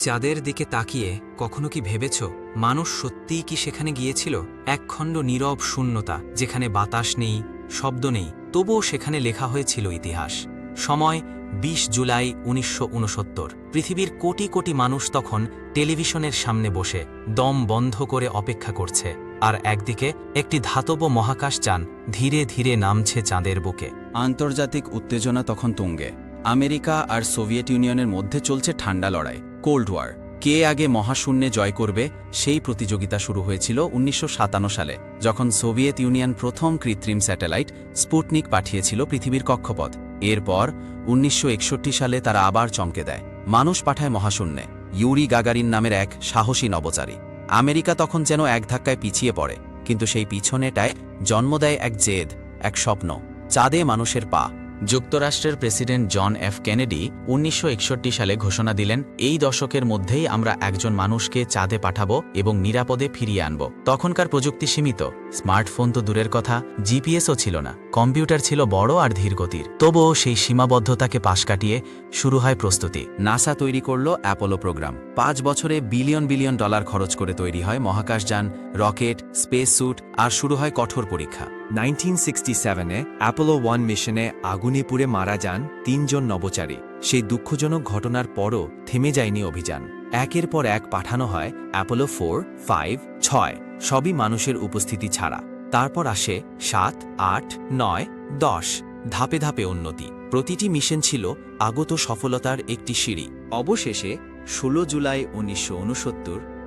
চাঁদের দিকে তাকিয়ে কখনো কি ভেবেছ, মানুষ সত্যিই কি সেখানে গিয়েছিল? একখণ্ড নীরব শূন্যতা, যেখানে বাতাস নেই, শব্দ নেই, তবুও সেখানে লেখা হয়েছিল ইতিহাস। সময় ২০ জুলাই উনিশশো উনসত্তর পৃথিবীর কোটি কোটি মানুষ তখন টেলিভিশনের সামনে বসে দম বন্ধ করে অপেক্ষা করছে। আর একদিকে একটি ধাতব মহাকাশযান ধীরে ধীরে নামছে চাঁদের বুকে। আন্তর্জাতিক উত্তেজনা তখন তুঙ্গে। আমেরিকা আর সোভিয়েত ইউনিয়নের মধ্যে চলছে ঠান্ডা লড়াই। Cold war. কে আগে মহাশূন্যে জয় করবে, সেই প্রতিযোগিতা শুরু হয়েছিল উনিশশো সাতান্ন সালে, যখন সোভিয়েত ইউনিয়ন প্রথম কৃত্রিম স্যাটেলাইট স্পুটনিক পাঠিয়েছিল পৃথিবীর কক্ষপথ। এরপর উনিশশো একষট্টি সালে তারা আবার চমকে দেয়। মানুষ পাঠায় মহাশূন্যে। ইউরি গাগারিন নামের এক সাহসী নবচারী। আমেরিকা তখন যেন এক ধাক্কায় পিছিয়ে পড়ে, কিন্তু সেই পিছনেটায় জন্ম দেয় এক জেদ, এক স্বপ্ন। চাঁদে মানুষের পা। যুক্তরাষ্ট্রের প্রেসিডেন্ট জন এফ কেনেডি উনিশশো একষট্টি সালে ঘোষণা দিলেন, এই দশকের মধ্যেই আমরা একজন মানুষকে চাঁদে পাঠাবো এবং নিরাপদে ফিরিয়ে আনব। তখনকার প্রযুক্তি সীমিত, স্মার্টফোন তো দূরের কথা, জিপিএসও ছিল না, কম্পিউটার ছিল বড় আর ধীরগতির তবুও সেই সীমাবদ্ধতাকে পাশ কাটিয়ে শুরু হয় প্রস্তুতি। নাসা তৈরি করল অ্যাপোলো প্রোগ্রাম। পাঁচ বছরে বিলিয়ন বিলিয়ন ডলার খরচ করে তৈরি হয় মহাকাশযান, রকেট স্পেস স্যুট আর শুরু হয় কঠোর পরীক্ষা। 1967-এ অ্যাপোলো ওয়ান মিশনে আগুনে পুড়ে মারা যান তিনজন নবচারী। সেই দুঃখজনক ঘটনার পরও থেমে যায়নি অভিযান। একের পর এক পাঠানো হয় অ্যাপোলো ফোর ফাইভ ছয়, সবই মানুষের উপস্থিতি ছাড়া। তারপর আসে সাত, আট, নয়, দশ, ধাপে ধাপে উন্নতি। প্রতিটি মিশন ছিল আগত সফলতার একটি সিঁড়ি। অবশেষে ষোলো জুলাই উনিশশো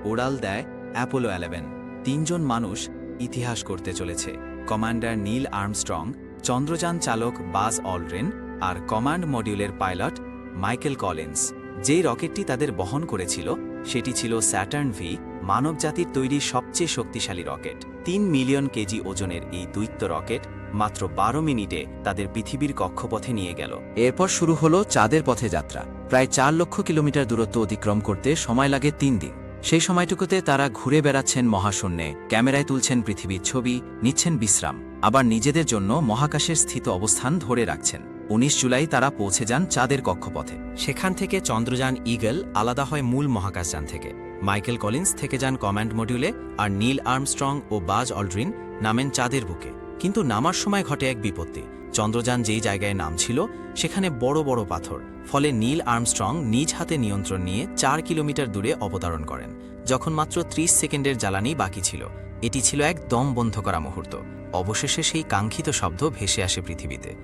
ওড়াল দেয় অ্যাপোলো অ্যালেভেন তিনজন মানুষ ইতিহাস করতে চলেছে। কমান্ডার নীল আর্মস্ট্রং, চন্দ্রযান চালক বাজ অলরেন আর কমান্ড মডিউলের পাইলট মাইকেল কলিন্স। যেই রকেটটি তাদের বহন করেছিল, সেটি ছিল স্যাটার্ন ভি, মানবজাতির তৈরি সবচেয়ে শক্তিশালী রকেট। তিন মিলিয়ন কেজি ওজনের এই দৈত্য রকেট মাত্র বারো মিনিটে তাদের পৃথিবীর কক্ষপথে নিয়ে গেল। এরপর শুরু হলো চাঁদের পথে যাত্রা। প্রায় চার লক্ষ কিলোমিটার দূরত্ব অতিক্রম করতে সময় লাগে তিন দিন। সেই সময়টুকুতে তারা ঘুরে বেড়াচ্ছেন মহাশূন্যে, ক্যামেরায় তুলছেন পৃথিবীর ছবি, নিচ্ছেন বিশ্রাম, আবার নিজেদের জন্য মহাকাশের স্থিত অবস্থান ধরে রাখছেন। উনিশ জুলাই তারা পৌঁছে যান চাঁদের কক্ষপথে। সেখান থেকে চন্দ্রযান ইগল আলাদা হয় মূল মহাকাশযান থেকে। মাইকেল কলিন্স থেকে যান কমান্ড মডিউলে, আর নীল আর্মস্ট্রং ও বাজ অলড্রিন নামেন চাঁদের বুকে। কিন্তু নামার সময় ঘটে এক বিপত্তি। চন্দ্রযান যেই জায়গায় নামছিল, সেখানে বড় বড় পাথর। ফলে নীল আর্মস্ট্রং নিজ হাতে নিয়ন্ত্রণ নিয়ে চার কিলোমিটার দূরে অবতরণ করেন, যখন মাত্র ৩০ সেকেন্ডের জ্বালানি বাকি ছিল। এটি ছিল এক দম বন্ধ করা মুহূর্ত। অবশেষে সেই কাঙ্ক্ষিত শব্দ ভেসে আসে পৃথিবীতে।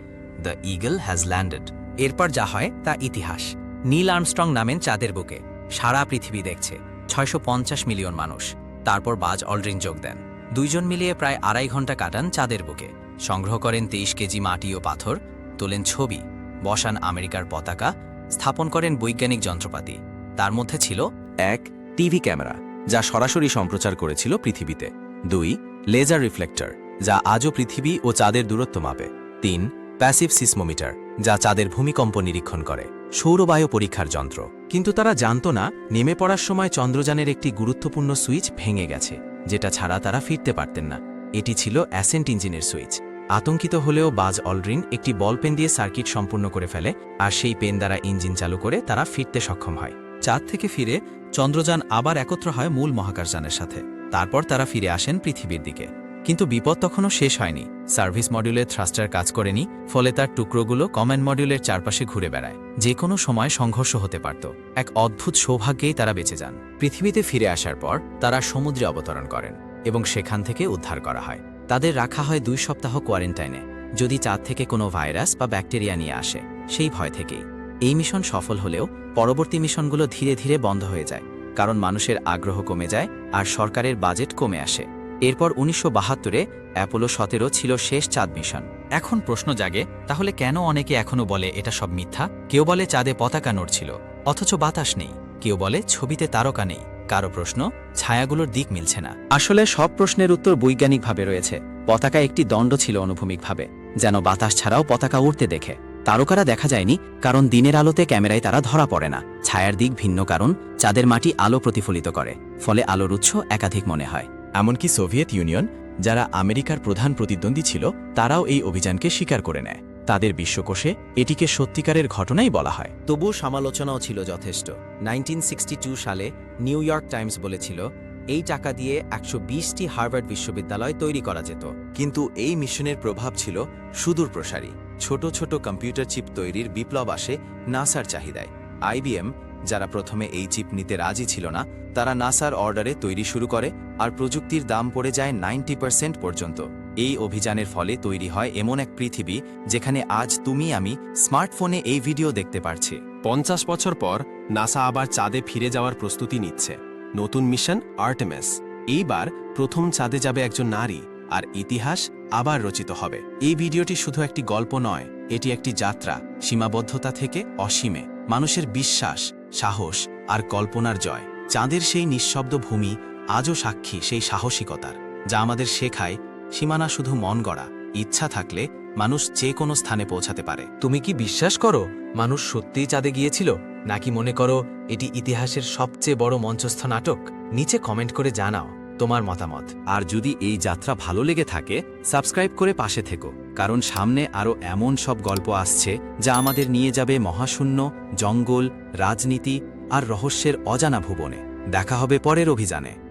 The Eagle has landed. এরপর যা হয় তা ইতিহাস। নীল আর্মস্ট্রং নামেন চাঁদের বুকে। সারা পৃথিবী দেখছে। ছয়শো পঞ্চাশ মিলিয়ন মানুষ। তারপর বাজ অলড্রিন যোগ দেন। দুইজন মিলিয়ে প্রায় আড়াই ঘণ্টা কাটান চাঁদের বুকে। সংগ্রহ করেন তেইশ কেজি মাটি ও পাথর, তোলেন ছবি। বসান আমেরিকার পতাকা স্থাপন করেন বৈজ্ঞানিক যন্ত্রপাতি। তার মধ্যে ছিল এক, টিভি ক্যামেরা, যা সরাসরি সম্প্রচার করেছিল পৃথিবীতে। দুই, লেজার রিফ্লেক্টর, যা আজও পৃথিবী ও চাঁদের দূরত্ব মাপে। তিন, প্যাসিভ সিসমোমিটার, যা চাঁদের ভূমিকম্প নিরীক্ষণ করে। সৌরবায়ু পরীক্ষার যন্ত্র। কিন্তু তারা জানত না, নেমে পড়ার সময় চন্দ্রযানের একটি গুরুত্বপূর্ণ সুইচ ভেঙে গেছে, যেটা ছাড়া তারা ফিরতে পারতেন না। এটি ছিল অ্যাসেন্ট ইঞ্জিনের সুইচ। আতঙ্কিত হলেও বাজ অলড্রিন একটি বল পেন দিয়ে সার্কিট সম্পূর্ণ করে ফেলে আর সেই পেন দ্বারা ইঞ্জিন চালু করে তারা ফিরতে সক্ষম হয়। চাঁদ থেকে ফিরে চন্দ্রযান আবার একত্র হয় মূল মহাকাশযানের সাথে। তারপর তারা ফিরে আসেন পৃথিবীর দিকে। কিন্তু বিপদ তখনও শেষ হয়নি। সার্ভিস মডিউলের থ্রাস্টার কাজ করেনি, ফলে তার টুকরোগুলো কমান্ড মডিউলের চারপাশে ঘুরে বেড়ায়। যে কোনো সময় সংঘর্ষ হতে পারত। এক অদ্ভুত সৌভাগ্যেই তারা বেঁচে যান। পৃথিবীতে ফিরে আসার পর তারা সমুদ্রে অবতরণ করেন এবং সেখান থেকে উদ্ধার করা হয়। তাদের রাখা হয় দুই সপ্তাহ কোয়ারেন্টাইনে, যদি চাঁদ থেকে কোনো ভাইরাস বা ব্যাকটেরিয়া নিয়ে আসে, সেই ভয় থেকেই। এই মিশন সফল হলেও পরবর্তী মিশনগুলো ধীরে ধীরে বন্ধ হয়ে যায়, কারণ মানুষের আগ্রহ কমে যায় আর সরকারের বাজেট কমে আসে। এরপর উনিশশো বাহাত্তরে অ্যাপোলো সতেরো ছিল শেষ চাঁদ মিশন। এখন প্রশ্ন জাগে, তাহলে কেন অনেকে এখনও বলে এটা সব মিথ্যা? কেউ বলে চাঁদে পতাকা নড়ছিল, অথচ বাতাস নেই। কেউ বলে ছবিতে তারকা নেই। কারও প্রশ্ন, ছায়াগুলোর দিক মিলছে না। আসলে সব প্রশ্নের উত্তর বৈজ্ঞানিকভাবে রয়েছে। পতাকা একটি দণ্ড ছিল অনুভূমিকভাবে, যেন বাতাস ছাড়াও পতাকা উড়তে দেখে। তারকারা দেখা যায়নি, কারণ দিনের আলোতে ক্যামেরায় তারা ধরা পড়ে না। ছায়ার দিক ভিন্ন কারণ, চাঁদের মাটি আলো প্রতিফলিত করে, ফলে আলোর উৎস একাধিক মনে হয়। এমনকি সোভিয়েত ইউনিয়ন, যারা আমেরিকার প্রধান প্রতিদ্বন্দ্বী ছিল, তারাও এই অভিযানকে স্বীকার করে নেয়। তাদের বিশ্বকোষে এটিকে সত্যিকারের ঘটনাই বলা হয়। তবু সমালোচনাও ছিল যথেষ্ট। নাইনটিন সালে নিউ ইয়র্ক টাইমস বলেছিল, এই টাকা দিয়ে একশো বিশটি হার্ভার্ড বিশ্ববিদ্যালয় তৈরি করা যেত। কিন্তু এই মিশনের প্রভাব ছিল সুদূর প্রসারী। ছোট ছোট কম্পিউটার চিপ তৈরির বিপ্লব আসে নাসার চাহিদায়। আইবিএম যারা প্রথমে এই চিপ নিতে রাজি ছিল না, তারা নাসার অর্ডারে তৈরি শুরু করে আর প্রযুক্তির দাম পড়ে যায় নাইনটি পর্যন্ত। এই অভিযানের ফলে তৈরি হয় এমন এক পৃথিবী যেখানে আজ তুমি, আমি স্মার্টফোনে এই ভিডিও দেখতে পারছি। পঞ্চাশ বছর পর নাসা আবার চাঁদে ফিরে যাওয়ার প্রস্তুতি নিচ্ছে। নতুন মিশন আর্টেমেস। এইবার প্রথম চাঁদে যাবে একজন নারী, আর ইতিহাস আবার রচিত হবে। এই ভিডিওটি শুধু একটি গল্প নয়, এটি একটি যাত্রা, সীমাবদ্ধতা থেকে অসীমে। মানুষের বিশ্বাস, সাহস আর কল্পনার জয়। চাঁদের সেই নিঃশব্দ ভূমি আজও সাক্ষী সেই সাহসিকতার, যা আমাদের শেখায় সীমানা শুধু মন গড়া ইচ্ছা থাকলে মানুষ যে কোনো স্থানে পৌঁছাতে পারে। তুমি কি বিশ্বাস করো মানুষ সত্যিই চাঁদে গিয়েছিল? নাকি মনে করো এটি ইতিহাসের সবচেয়ে বড় মঞ্চস্থ নাটক? নিচে কমেন্ট করে জানাও তোমার মতামত। আর যদি এই যাত্রা ভালো লেগে থাকে সাবস্ক্রাইব করে পাশে থেকো কারণ সামনে আরও এমন সব গল্প আসছে যা আমাদের নিয়ে যাবে মহাশূন্য জঙ্গল রাজনীতি আর রহস্যের অজানা ভুবনে। দেখা হবে পরের অভিযানে।